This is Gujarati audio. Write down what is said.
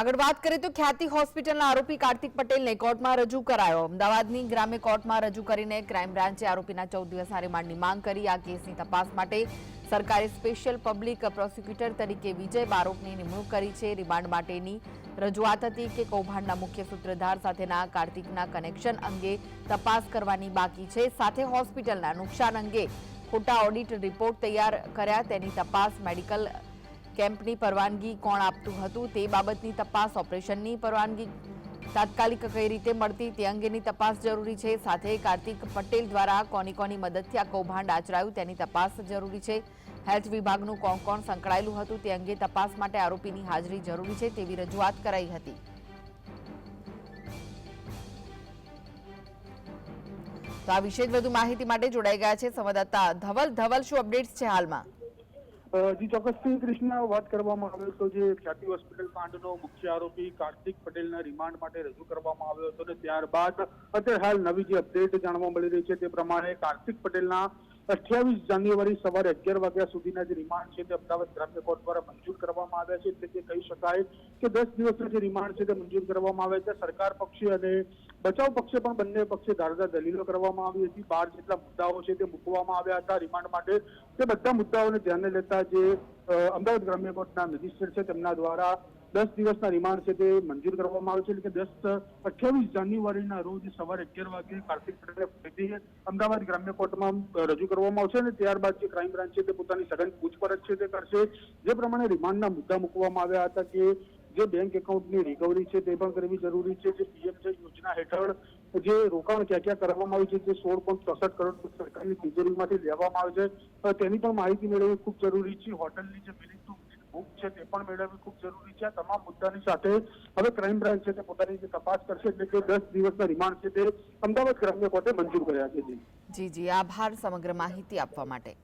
આગળ વાત કરીએ તો ખ્યાતિ હોસ્પિટલના આરોપી કાર્તિક પટેલને કોર્ટમાં રજૂ કરાયો. અમદાવાદની ગ્રામ્ય કોર્ટમાં રજૂ કરીને ક્રાઇમ બ્રાન્ચે આરોપીના ચૌદ દિવસના રિમાન્ડની માંગ કરી. આ કેસની તપાસ માટે સરકારે સ્પેશિયલ પબ્લિક પ્રોસિક્યુટર તરીકે વિજય બારોટની નિમણૂક કરી છે. રિમાન્ડ માટેની રજૂઆત હતી કે કૌભાંડના મુખ્ય સૂત્રધાર સાથેના કાર્તિકના કનેક્શન અંગે તપાસ કરવાની બાકી છે. સાથે હોસ્પિટલના નુકસાન અંગે ખોટા ઓડિટ રિપોર્ટ તૈયાર કર્યા. તેની તપાસ મેડિકલ કેમ્પની પરવાનગી કોણ આપતું હતું તે બાબતની તપાસ, ઓપરેશનની પરવાનગી તાત્કાલિક કઈ રીતે મળતી તે અંગેની તપાસ જરૂરી છે. સાથે કાર્તિક પટેલ દ્વારા કોની કોની મદદથી આ કૌભાંડ આચરાયું તેની તપાસ જરૂરી છે. હેલ્થ વિભાગનું કોણ કોણ સંકળાયેલું હતું તે અંગે તપાસ માટે આરોપીની હાજરી જરૂરી છે તેવી રજૂઆત કરાઈ હતી. તો આ વિશે વધુ માહિતી માટે જોડાઈ ગયા છે સંવાદદાતા ધવલ. ધવલ, શું અપડેટ્સ છે હાલમાં? જી ચોક્કસથી કૃષ્ણ, વાત કરવામાં આવે તો જે ખ્યાતિ હોસ્પિટલ કાંડનો મુખ્ય આરોપી કાર્તિક પટેલના રિમાન્ડ માટે રજૂ કરવામાં આવ્યો હતો અને ત્યારબાદ અત્યારે હાલ નવી જે અપડેટ જાણવા મળી રહી છે તે પ્રમાણે કાર્તિક પટેલના અઠ્યાવીસ જાન્યુઆરી સવારે અગિયાર વાગ્યા સુધીના જે રિમાન્ડ છે તે અમદાવાદ ગ્રામ્ય કોર્ટ દ્વારા મંજૂર કરવામાં આવ્યા છે, એટલે કે કહી શકાય કે દસ દિવસના જે રિમાન્ડ છે તે મંજૂર કરવામાં આવ્યા છે. સરકાર પક્ષે અને બચાવ પક્ષે પણ બંને પક્ષે ધારદાર દલીલો કરવામાં આવી હતી. બાર જેટલા મુદ્દાઓ છે તે મૂકવામાં આવ્યા હતા. રિમાન્ડ માટે તે બધા મુદ્દાઓને ધ્યાને લેતા જે અમદાવાદ ગ્રામ્ય કોર્ટના મેજિસ્ટ્રેટ છે તેમના દ્વારા દસ દિવસના રિમાન્ડ છે તે મંજૂર કરવામાં આવે છે. એટલે કે દસ, અઠ્યાવીસ જાન્યુઆરીના રોજ સવારે અગિયાર વાગે કાર્તિક પટેલને ફરીથી અમદાવાદ ગ્રામ્ય કોર્ટમાં રજૂ કરવામાં આવશે અને ત્યારબાદ જે ક્રાઇમ બ્રાન્ચ છે તે પોતાની સઘન પૂછપરછ છે તે કરશે. જે પ્રમાણે રિમાન્ડના મુદ્દા મૂકવામાં આવ્યા હતા કે જે બેંક એકાઉન્ટની રિકવરી છે તે પણ કરવી જરૂરી છે. જે પીએમ છે યોજના હેઠળ જે રોકાણ ક્યાં ક્યાં કરવામાં આવ્યું છે જે સોળ પોઈન્ટ ચોસઠ કરોડ સરકારની તિજોરીમાંથી લેવામાં આવે છે. તેની પણ માહિતી મેળવવી ખૂબ જરૂરી છે. હોટલની જે બિલિંગ છે તે પણ મેળવવી ખૂબ જરૂરી છે. તમામ મુદ્દાની સાથે હવે ક્રાઇમ બ્રાન્ચ છે તે પોતાની જે તપાસ કરશે એટલે કે દસ દિવસના રિમાન્ડ છે તે અમદાવાદ ગ્રામ્ય કોર્ટે મંજૂર કર્યા છે. જી જી. આભાર સમગ્ર માહિતી આપવા માટે.